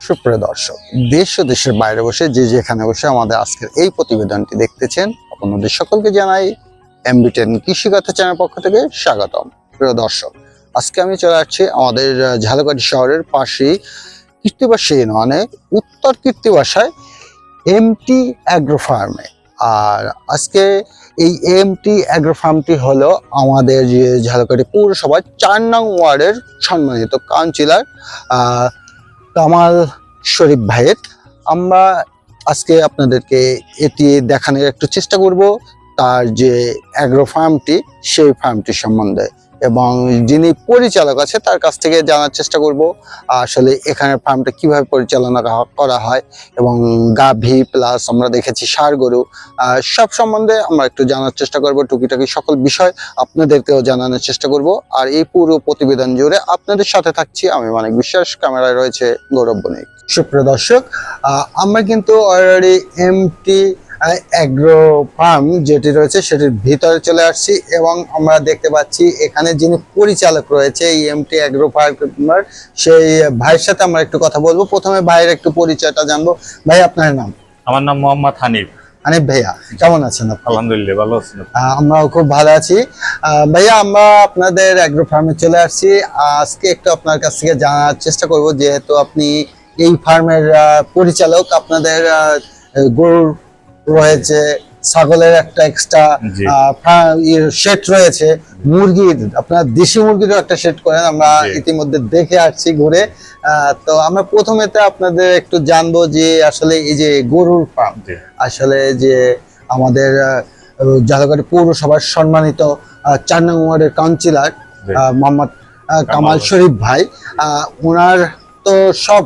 সুপ্রিয় দর্শক, দেশ ও দেশের বাইরে বসে যে যেখানে বসে আমাদের আজকের এই প্রতিবেদনটি দেখতেছেন, আপনাদের সকলকে জানাই এমবিটেন কৃষিগত চ্যানেল পক্ষ থেকে স্বাগতম। প্রিয় দর্শক, আজকে আমি চলে আসছি আমাদের ঝালকাঠি শহরের পাশেই কীর্তিবাসী মানে উত্তর কীর্তিবাসায় এমটি অ্যাগ্রো ফার্মে আর আজকে এই এমটি অ্যাগ্রো ফার্মটি হলো আমাদের যে ঝালকাঠি পৌরসভার চার নং ওয়ার্ডের সম্মানিত কাউন্সিলর কামাল শরীফ ভাইয়ের। আমরা আজকে আপনাদেরকে এটি দেখানোর একটু চেষ্টা করব, তার যে অ্যাগ্রো ফার্মটি সেই ফার্মটি সম্বন্ধে। এবং যিনি পরিচালক আছে, তার কাছ থেকে জানার চেষ্টা করব, আসলে এখানে ফার্মটা কীভাবে পরিচালনা করা হয় এবং গাভী প্লাস আমরা দেখেছি ষাড় গরু সব সম্বন্ধে আমরা একটু জানার চেষ্টা করব, টুকিটাকি সকল বিষয় আপনাদেরকেও জানানোর চেষ্টা করব। আর এই পুরো প্রতিবেদন জুড়ে আপনাদের সাথে থাকছি আমি মানিক বিশ্বাস, ক্যামেরায় রয়েছে গৌরব বণিক। সুপ্রিয় দর্শক আমরা কিন্তু অলরেডি এমটি অ্যাগ্রো ফার্ম যেটি রয়েছে সেটির ভিতরে চলে আসছি এবং আমরা দেখতে পাচ্ছি এখানে যিনি পরিচালক রয়েছে এই এমটি অ্যাগ্রো ফার্মার সেই ভাইয়ের সাথে আমরা একটু কথা বলব। প্রথমে ভাইয়ের একটু পরিচয়টা জানব। ভাই আপনার নাম? আমার নাম মোহাম্মদ হানিফ। আনিফ ভাইয়া কেমন আছেন আলহামদুলিল্লাহ ভালো আছেন আমরাও খুব ভালো আছি। ভাইয়া আমরা আপনাদের অ্যাগ্রো ফার্মে চলে আসছি। আজকে একটু আপনার কাছ থেকে জানার চেষ্টা করব যেহেতু আপনি এই ফার্মের পরিচালক আপনাদের গরুর রয়েছে ছাগলের একটা এক্সট্রা। শেড রয়েছে মুরগির আপনার দেশি মুরগিরও একটা শেড করেন আমরা ইতিমধ্যে দেখে আসছি ঘুরে তো আমরা প্রথমেতে আপনাদের একটু জানব যে আসলে এই যে গরুর ফার্ম আসলে যে আমাদের জালকাটি পৌরসভার সম্মানিত চার নং ওয়ার্ডের কাউন্সিলর মোহাম্মদ কামাল কামাল। শরীফ ভাই আহ, ওনার তো সব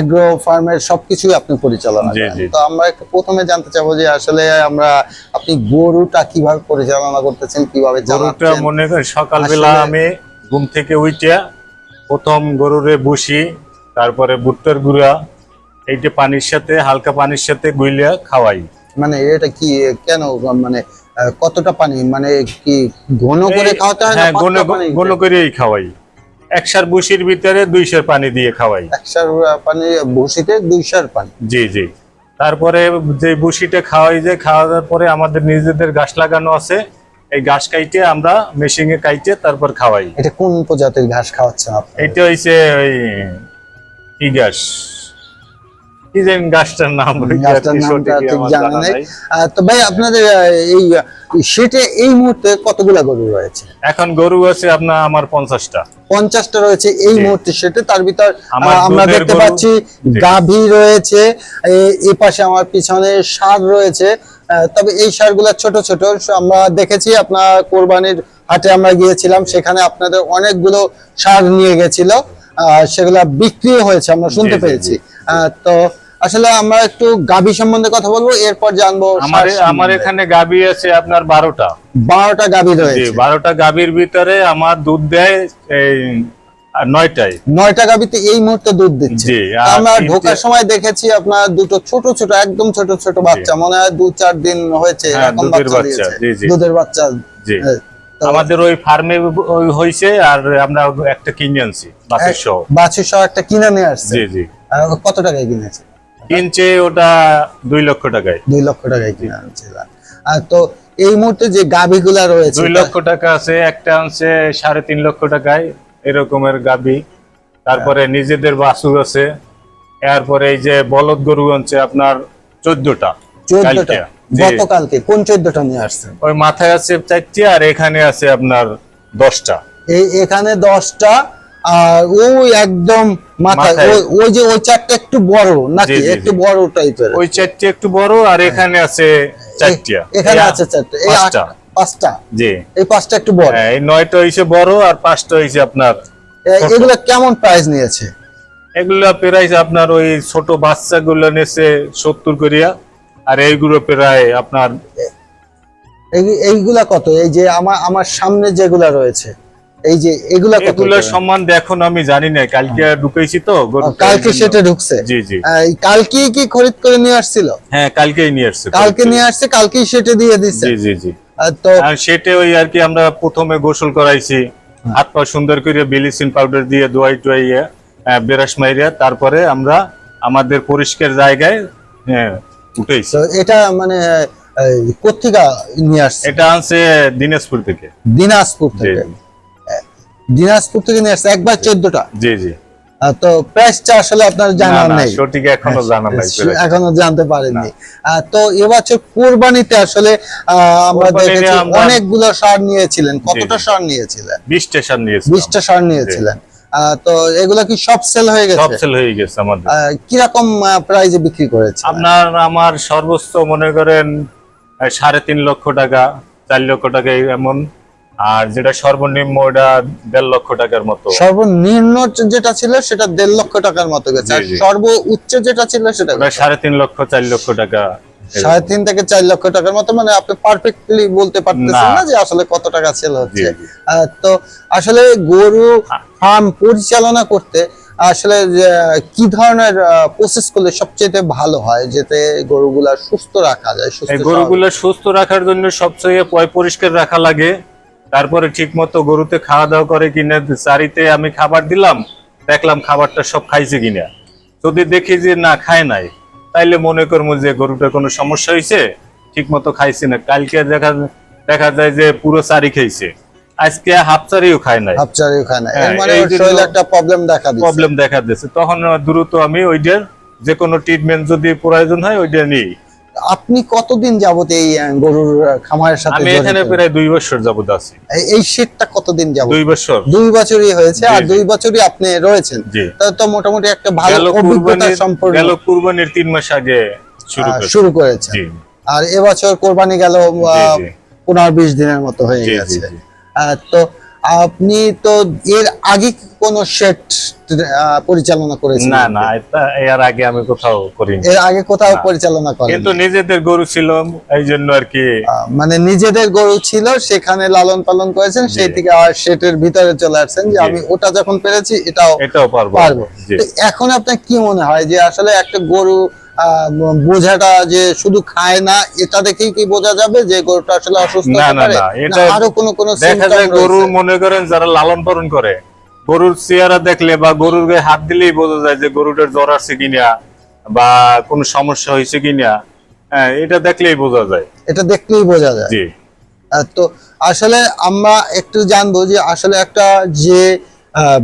এগ্রো ফার্মের সবকিছুই আপনি পরিচালনা করেন। তো আমরা একটু প্রথমে জানতে চাবো যে আসলে আমরা আপনি গরুটা কীভাবে পরিচালনা করতেছেন কীভাবে গরুটা মনে করেন সকালবেলা আমি ঘুম থেকে উইটা প্রথম গরুরে বসি তারপরে ভুট্টার গুঁড়া এইটা পানির সাথে হালকা পানির সাথে গুইলিয়া খাওয়াই। মানে এটা কি কেন মানে কতটা পানি? মানে কি ঘন করে খাওয়াতে হয় হ্যাঁ ঘন ঘন করেই খাওয়াই। একসার বসির ভিতরে দুইশার পানি দিয়ে খাওয়াই। একশার পানি ভুসিতে দুইশার পানি। জি জি। তারপরে যে ভুসিটা খাওয়াই যে খাওয়ার পরে আমাদের নিজেদের গাছ লাগানো আছে। এই ঘাস কাইটে আমরা মেশিন এ কাইটে তারপর খাওয়াই। এটা কোন প্রজাতির ঘাস খাওয়াচ্ছেন আপনি? এটা হইছে ওই কি গাছ কি জানি গাছটার নাম ওই গাছটার আর কি নামটা সঠিক ঠিক আমার জানা জানা নেই। তো ভাই আপনাদের এই সেটে এই মুহূর্তে কতগুলা গরু রয়েছে? এখন গরু আছে আপনার আমার পঞ্চাশটা। পঞ্চাশটা রয়েছে এই জি। মুহূর্তে সেটে তার ভিতর আমার আমরা দেখতে পাচ্ছি গাভী রয়েছে এ- পাশে আমার পিছনে ষাঁড় রয়েছে তবে এই ষাঁড়গুলা ছোট ছোট আমরা দেখেছি আপনার কোরবানির হাটে আমরা গিয়েছিলাম সেখানে আপনাদের অনেকগুলো ষাঁড় নিয়ে গেছিল সেগুলা বিক্রিও হয়েছে আমরা শুনতে পেয়েছি। আহ, তো আসলে আমরা একটু গাভী সম্বন্ধে কথা বলব এরপর জানব আমার আমার এখানে গাবি আছে আপনার বারোটা। বারোটা জি রয়েছে। বারোটা গাবির ভিতরে আমার দুধ দেয় এই নয়টায়। নয়টা এই মুহূর্তে দুধ দিচ্ছে। আমরা ঢোকার সময় দেখেছি আপনার দুটো ছোট ছোট একদম ছোট ছোট বাচ্চা। মনে হয় দু চার দিন হয়েছে হ্যাঁ, দুধের বাচ্চা হ্যাঁ, আমাদের ওই ফার্মে ওই হয়েছে আর আমরা একটা কিনে আনছি বাসের সহ বাছুর সহ একটা কিনে নিয়ে আসছে। জি জি। কত টাকায় কিনেছে? কিনছে ওটা দুই লক্ষ টাকায়। দুই লক্ষ টাকায় কিনে আনছে আর তো এই মুহূর্তে যে গাভীগুলা রয়েছে দুই লক্ষ টাকা আছে একটা আনছে সাড়ে তিন লক্ষ টাকায় এরকমের গাবি তারপরে নিজেদের বাছুর আছে এরপরে এই যে বলদ গরু আনছে আপনার চোদ্দটা চোদ্দটা। গতকালকে কোন চোদ্দটা নিয়ে আসছে ওই মাথায় আছে চারটি আর এখানে আছে আপনার দশটা। এই এখানে দশটা আর ওই একদম মাথায়। ওই- যে ওই চারটা একটু বড় নাকি? একটু বড় টাইপের ওই চারটি একটু বড় আর এখানে আছে চারটিয়া এখানে আছে চারটা। এই পাঁচটা। পাঁচটা। জি। এই পাঁচটা একটু বড়। হ্যাঁ, এই নয়টা হইছে বড় আর পাঁচটা হইছে আপনার। এগুলো কেমন প্রাইস নিয়েছে? এগুলা প্রাইস আপনার ওই ছোট বাচ্চাগুলো নেছে সত্তর করিয়া। আর এইগুলো প্রায় আপনার এই- এইগুলা কত? এই যে আমার আমার সামনে যেগুলা রয়েছে। এই যে এগুলা? সম্মান এখন আমি জানি না কালকে ঢুকেছি তো কালকে। সেটা ঢুকছে? জি জি। কালকে কি খরিদ করে নিয়ে আসছিল? হ্যাঁ কালকেই নিয়ে আসছে কালকে নিয়ে আসছে কালকেই সেটা দিয়ে দিচ্ছে জি জি জি। তো সেটা ওই আর কি আমরা প্রথমে গোসল করাইছি। হাত পা সুন্দর করে বিলিসিন পাউডার দিয়ে দোয়াই টোয়াইয়া বেরাস মাইরিয়া তারপরে আমরা আমাদের পরিষ্কার জায়গায় হ্যাঁ উঠেছে। এটা মানে এই, নিয়ে আসছে? এটা আনছে দিনাজপুর থেকে। দিনাজপুর থেকে। দিনাজপুর থেকে নিয়ে আসছে একবার চোদ্দটা। জি জি। তো প্রাইসটা আসলে আপনার জানা নেই। সঠিক এখনও জানা নাই এখনও জানতে পারেননি। তো এবছর কোরবানিতে আসলে আমরা দেখেছি অনেকগুলো সার নিয়েছিলেন। কতটা সার নিয়েছিলেন? বিশ স্টেশন নিয়েছে বিশটা সার নিয়েছিলেন। তো এগুলো কি সব সেল হয়ে গেছে? সব সেল হয়ে গেছে আমাদের। কীরকম প্রাইজে বিক্রি করেছে আপনার আমার সর্বোচ্চ মনে করেন সাড়ে তিন লক্ষ টাকা চার লক্ষ টাকা এমন। আর যেটা সর্বনিম্ন ওটা দেড় লক্ষ টাকার মতো। সর্বনিম্ন যেটা ছিল সেটা দেড় লক্ষ টাকার মতো গেছে। আর জি, জি। সর্ব উচ্চ যেটা ছিল সেটা সাড়ে তিন লক্ষ চার লক্ষ টাকা সাড়ে তিন থেকে চার লক্ষ টাকার মতো মানে আপনি পারফেক্টলি বলতে পারতেছেন না। যে আসলে কত টাকা সেল হচ্ছে। তো আসলে গরু ফার্ম পরিচালনা করতে আসলে কি ধরনের প্রসেস করলে সবচেয়ে ভালো হয় যাতে গরুগুলা সুস্থ রাখা যায় এই সুস্থ রাখার জন্য সবচেয়ে পয় পরিষ্কার রাখা লাগে। তারপরে ঠিক মতো গরুতে খাওয়া দাওয়া করে কিনা চারিতে আমি খাবার দিলাম দেখলাম খাবারটা সব খাইছে কিনা। যদি দেখি যে না খায় নাই তাইলে মনে করব যে গরুটার কোনো সমস্যা হয়েছে ঠিক মতো খাইছে না। কালকে দেখা দেখা যায় যে পুরো চারি খাইছে আজকে হাফ চারিও খায় নাই। এর হ্যাঁ, মানে শরীরে একটা প্রবলেম দেখা দিচ্ছে। প্রবলেম দেখা দিচ্ছে। তখন দ্রুত আমি ওইটার যে কোনো ট্রিটমেন্ট যদি প্রয়োজন হয় ওইটা নিই। আপনি কতদিন যাবত এই গরুর খামারের সাথে আমি এখানে প্রায় দুই বছর যাবত আছি। এই- শেডটা কতদিন যাবত? দুই বছর। দুই বছরই হয়েছে আর। দুই বছরই আপনি রয়েছেন। জি। তা মোটামুটি একটা ভালো অভিজ্ঞতা কুরবানির গেল কুরবানির তিন মাস আগে শুরু করেছে। জি। আর এবছর কোরবানি গেল। পনেরো বিশ দিনের মতো হয়ে গেছে। তো আপনি তো এর আগে কোন সেট পরিচালনা করেছেন? না না এর আগে আমি কোথাও করিনি। এর আগে কোথাও পরিচালনা করেন কিন্তু নিজেদের গরু ছিল এই জন্য আর কি। মানে নিজেদের গরু ছিল সেখানে লালন পালন করেছেন সেই থেকে আর সেটের ভিতরে চলে আসছেন যে আমি ওটা যখন পেরেছি এটাও এটাও পারব। এখন আপনার কি মনে হয় যে আসলে একটা গরু বোঝাটা যে শুধু খায় না এটা দেখেই কি বোঝা যাবে যে গরুটা আসলে অসুস্থ না, না, এটা আরও কোনো কোনো দেখা যায় গরু মনে করেন যারা লালন পালন করে গরুর চেহারা দেখলে বা গরুর গায়ে হাত দিলেই বোঝা যায় যে গরুটার জ্বর আসছে কিনা বা কোনো সমস্যা হয়েছে কিনা। হ্যাঁ এটা দেখলেই বোঝা যায়। এটা দেখলেই বোঝা যায়। জি। তো আসলে আমরা একটু জানব যে আসলে একটা যে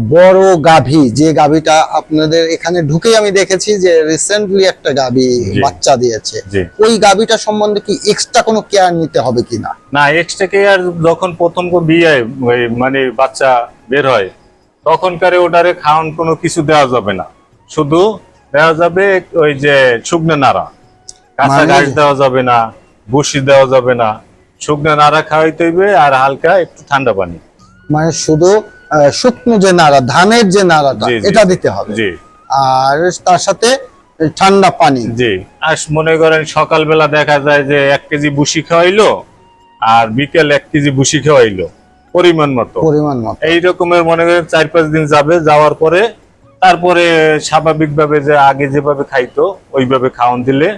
বড় গাভী। যে গাভীটা আপনাদের এখানে ঢুকেই আমি দেখেছি যে রিসেন্টলি একটা গাভী বাচ্চা দিয়েছে। ওই গাভীটা সম্বন্ধে কি এক্সট্রা কোনো কেয়ার নিতে হবে কিনা? না এক্সট্রা কেয়ার যখন প্রথম বিয়ে মানে বাচ্চা বের হয় তখনকারে ওটারে খাওয়ান কোনো কিছু দেওয়া যাবে না। শুধু দেওয়া যাবে ওই যে শুকনো নাড়া। কাঁচা মানে- ঘাস দেওয়া যাবে না বসি দেওয়া যাবে না। শুকনো নাড়া খাওয়াইতে হইবে আর হালকা একটু ঠান্ডা পানি। মানে শুধু শুকনো যে নাড়া ধানের যে নাড়াটা এটা দিতে হবে। আর তার সাথে ঠান্ডা পানি। জি। আর মনে করেন সকালবেলা দেখা যায় যে এক কেজি বুসি খাওয়াইলো আর বিকেল এক কেজি বুসি খাওয়াইলো পরিমাণ মতো। পরিমাণ মতো। এই রকমের মনে করেন চার পাঁচ দিন যাবে যাওয়ার পরে তারপরে স্বাভাবিকভাবে যে আগে যেভাবে খাইতো ওইভাবে খাওয়ান দিলে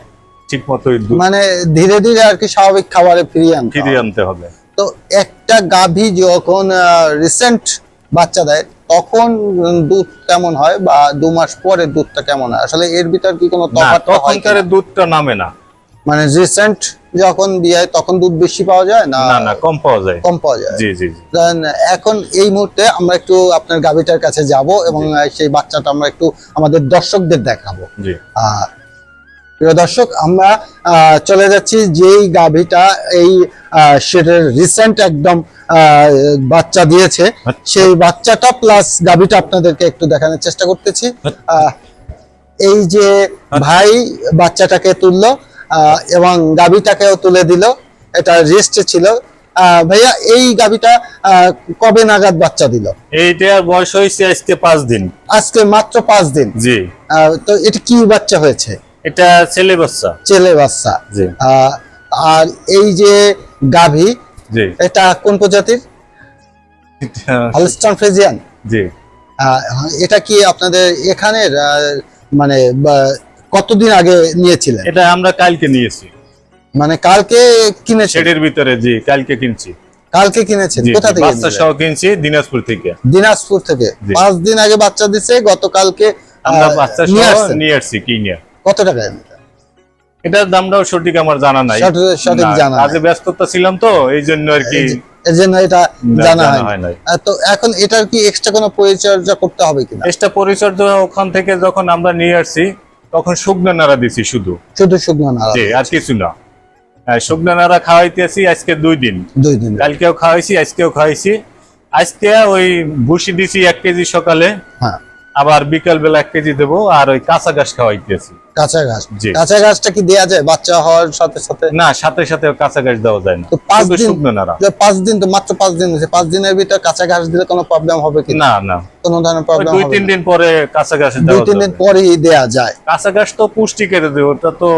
ঠিক মতো মানে ধীরে ধীরে আর কি স্বাভাবিক খাবারে ফিরিয়ে আনতে ফিরিয়ে আনতে হবে। তো একটা গাভী যখন রিসেন্ট বাচ্চা দেয় তখন দুধ কেমন হয় বা দু মাস পরে দুধটা কেমন হয়? আসলে এর ভিতর কি কোনো তখনকার দুধটা নামে না। মানে রিসেন্ট যখন বিয়ে তখন দুধ বেশি পাওয়া যায় না? না না কম পাওয়া যায়। কম পাওয়া যায়। জি জি এখন এই মুহূর্তে আমরা একটু আপনার গাভীটার কাছে যাব এবং সেই বাচ্চাটা আমরা একটু আমাদের দর্শকদের দেখাবো। জি। আহ, প্রিয় দর্শক আমরা চলে যাচ্ছি যেই গাভীটা এই সেটার রিসেন্ট একদম বাচ্চা দিয়েছে। সেই বাচ্চাটা প্লাস গাভীটা আপনাদেরকে একটু দেখানোর চেষ্টা করতেছি। এই যে ভাই বাচ্চাটাকে তুললো এবং গাভীটাকেও তুলে দিল। এটা রেস্টে ছিল। ভাইয়া এই গাভীটা কবে নাগাদ বাচ্চা দিল? এইটার বয়স হয়েছে আজকে পাঁচ দিন। আজকে মাত্র পাঁচ দিন। জি। তো এটা কি বাচ্চা হয়েছে? এটা ছেলে বাচ্চা। ছেলে বাচ্চা। জি। আর এই যে গাভী জি। এটা কোন প্রজাতির? হলস্টন ফ্রিজিয়ান জি। এটা কি আপনাদের এখানের মানে কতদিন আগে নিয়েছিলেন? এটা আমরা কালকে নিয়েছি। মানে কালকে কিনেছেন? শেডের ভিতরে জি কালকে কিনছি। কালকে কিনেছেন? কোথা থেকে বাচ্চা সহ কিনছি দিনাজপুর থেকে। দিনাজপুর থেকে। পাঁচ দিন আগে বাচ্চা দিছে গতকালকে আমরা বাচ্চা নিয়ে সহ? নিয়ে আসছি কিনে। কত টাকা এটা? এটার দামটাও সঠিক আমার জানা নাই। সঠিক- জানা। কাজে ব্যস্ততা ছিলাম তো এই জন্য আর কি এর জন্য এটা জানা হয় তো এখন এটার কি এক্সট্রা কোনো পরিচর্যা করতে হবে কিনা? এক্সট্রা পরিচর্যা ওখান থেকে যখন আমরা নিয়ে আসছি তখন শুকনো নাড়া দিছি শুধু। শুধু শুকনো নাড়া। জি আর কিছু না। হ্যাঁ, শুকনো নাড়া খাওয়াইতেছি আজকে দুই দিন। দুই দিন। কালকেও খাওয়াইছি আজকেও খাওয়াইছি। আজকে ওই ভুসি দিছি এক কেজি সকালে। হ্যাঁ। আবার বিকাল বেলা এক কেজি দেবো আর ওই কাঁচা ঘাস খাওয়াইতেছি কাঁচা ঘাস। কাঁচা ঘাসটা কি দেয়া যায় বাচ্চা হওয়ার সাথে সাথে? না সাথে সাথে কাঁচা ঘাস দেওয়া যায় না। পাঁচ দিন- পাঁচ দিন তো মাত্র পাঁচ দিন হয়েছে। পাঁচ দিনের ভিতরে কাঁচা ঘাস দিলে কোনো প্রবলেম হবে কি? না না। কোনো ধরনের প্রবলেম দুই তিন দিন পরে কাঁচা ঘাস দুই তিন দিন পরেই দেয়া যায়। কাঁচা ঘাস তো পুষ্টি কেটে দেবে ওটা তো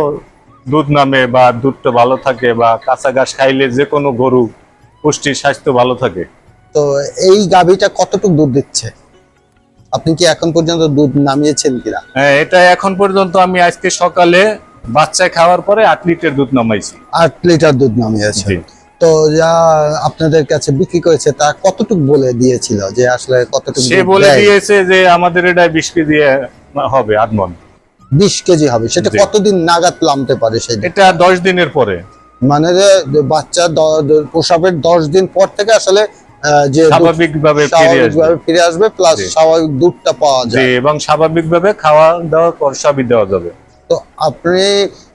দুধ নামে বা দুধটা ভালো থাকে বা কাঁচা ঘাস খাইলে যে কোনো গরু পুষ্টি স্বাস্থ্য ভালো থাকে। তো এই গাভীটা কতটুকু দুধ দিচ্ছে? আপনি কি এখন পর্যন্ত দুধ নামিয়েছেন কিনা? হ্যাঁ এটা এখন পর্যন্ত আমি আজকে সকালে বাচ্চা খাওয়ার পরে আট লিটার দুধ নামাইছি। আট লিটার দুধ নামিয়েছে তো যা আপনাদের কাছে বিক্রি করেছে তা কতটুকু বলে দিয়েছিল যে আসলে কতটুকু সে বলে দিয়েছে যে আমাদের এটা বিশ কেজি হবে আদমন বিশ কেজি হবে। সেটা কতদিন নাগাদ নামতে পারে সেটা? এটা দশ দিনের পরে। মানে বাচ্চা দ- দশ দিন পর থেকে আসলে যে স্বাভাবিকভাবে ফিরে আসবে। প্লাস স্বাভাবিক দুধটা পাওয়া যায়। এবং স্বাভাবিক ভাবে খাওয়া দাওয়া সবই দেওয়া যাবে। তো আপনি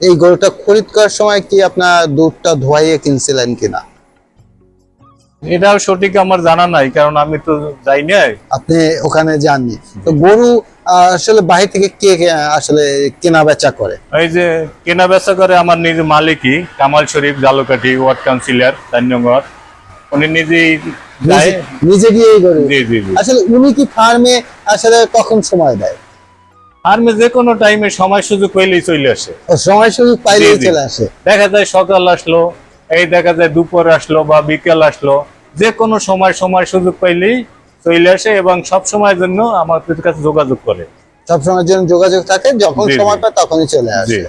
এই গরুটা খরিদ করার সময় কি আপনার দুধটা ধোয়াইয়ে কিনছিলেন কিনা? এটাও সঠিক আমার জানা নাই কারণ আমি তো যাই নাই। আপনি ওখানে যাননি। তো গরু আসলে বাহির থেকে কে আসলে কেনা বেচা করে? এই যে কেনা বেচা করে আমার নিজের মালিকই কামাল শরীফ জালকাঠি ওয়ার্ড কাউন্সিলর তান্যগর উনি নিজেই নিজে- নিজে গিয়ে গরু জি জি জি। আসলে উনি কি ফার্মে আসলে কখন সময় দেয়? ফার্মে যে কোনো টাইমে সময় সুযোগ পেলেই চলে আসে। সময় সুযোগ পাইলেই। চলে আসে। দেখা যায় সকাল আসলো এই দেখা যায় দুপুর আসলো বা বিকেল আসলো যে কোনো সময় সময় সুযোগ পাইলেই চলে আসে এবং সব সময়ের জন্য আমাদের কাছে যোগাযোগ করে। সবসময়ের জন্য যোগাযোগ থাকে যখন। সময় পায় তখনই চলে আসে।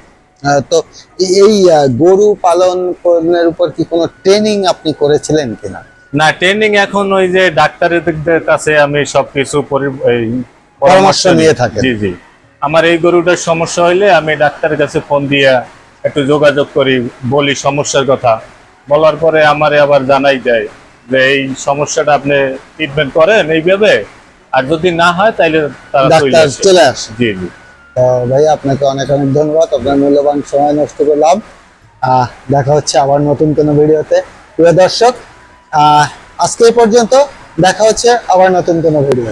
তো এই- গরু পালন পালনের উপর কি কোনো ট্রেনিং আপনি করেছিলেন কিনা? না ট্রেনিং এখন ওই যে ডাক্তারের কাছে আমি সবকিছু পরামর্শ নিয়ে থাকেন। জি জি। আমার এই গরুটার সমস্যা হইলে আমি ডাক্তারের কাছে ফোন দিয়ে একটু যোগাযোগ করি বলি সমস্যার কথা। বলার পরে আমারে আবার জানাই দেয় যে এই সমস্যাটা আপনি ট্রিটমেন্ট করেন এইভাবে আর যদি না হয় তাহলে তারা। চলে আসে। জি জি। ভাই, আপনাকে অনেক অনেক ধন্যবাদ। আপনার মূল্যবান সময় নষ্ট করলাম দেখা হচ্ছে আবার নতুন কোনো ভিডিওতে। প্রিয় দর্শক আজকে পর্যন্ত দেখা হচ্ছে আবার নতুন কোনো ভিডিও